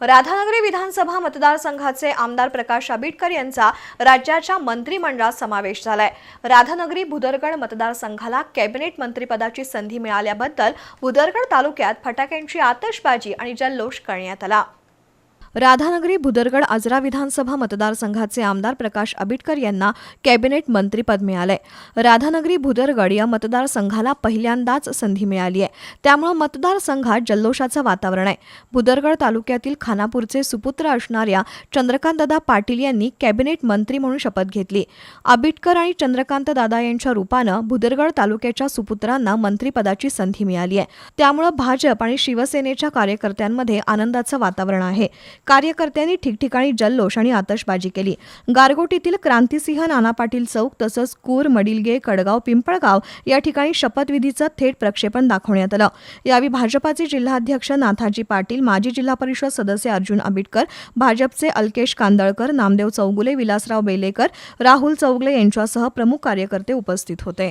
राधानगरी विधानसभा मतदारसंघाचे आमदार प्रकाश आंबेडकर यांचा राज्याच्या मंत्रिमंडळात समावेश झालाय. राधानगरी भुदरगड मतदारसंघाला कॅबिनेट मंत्रिपदाची संधी मिळाल्याबद्दल भुदरगड तालुक्यात फटाक्यांची आतषबाजी आणि जल्लोष करण्यात आला. राधानगरी भुदरगड आजरा विधानसभा मतदारसंघाचे आमदार प्रकाश आंबेडकर यांना कॅबिनेट मंत्रीपद मिळालंय. राधानगरी भुदरगड या मतदारसंघाला पहिल्यांदाच संधी मिळाली आहे. त्यामुळे मतदारसंघात जल्लोषाचं वातावरण आहे. भुदरगड तालुक्यातील खानापूरचे सुपुत्र असणाऱ्या चंद्रकांतदादा पाटील यांनी कॅबिनेट मंत्री म्हणून शपथ घेतली. आंबेडकर आणि चंद्रकांत दादा यांच्या रूपानं भुदरगड तालुक्याच्या सुपुत्रांना मंत्रीपदाची संधी मिळाली आहे. त्यामुळे भाजप आणि शिवसेनेच्या कार्यकर्त्यांमध्ये आनंदाचं वातावरण आहे. कार्यकर्त्यांनी ठिकठिकाणी जल्लोष आणि आतषबाजी केली. गारगोटीतील क्रांतिसिंह नाना पाटील चौक तसंच कूर मडिलगे कडगाव पिंपळगाव या ठिकाणी शपथविधीचं थेट प्रक्षेपण दाखवण्यात आलं. यावेळी भाजपाचे जिल्हाध्यक्ष नाथाजी पाटील माजी जिल्हा परिषद सदस्य अर्जुन आबिटकर भाजपचे अल्केश कांदळकर नामदेव चौगुले विलासराव बेलेकर राहुल चौगले यांच्यासह प्रमुख कार्यकर्ते उपस्थित होते.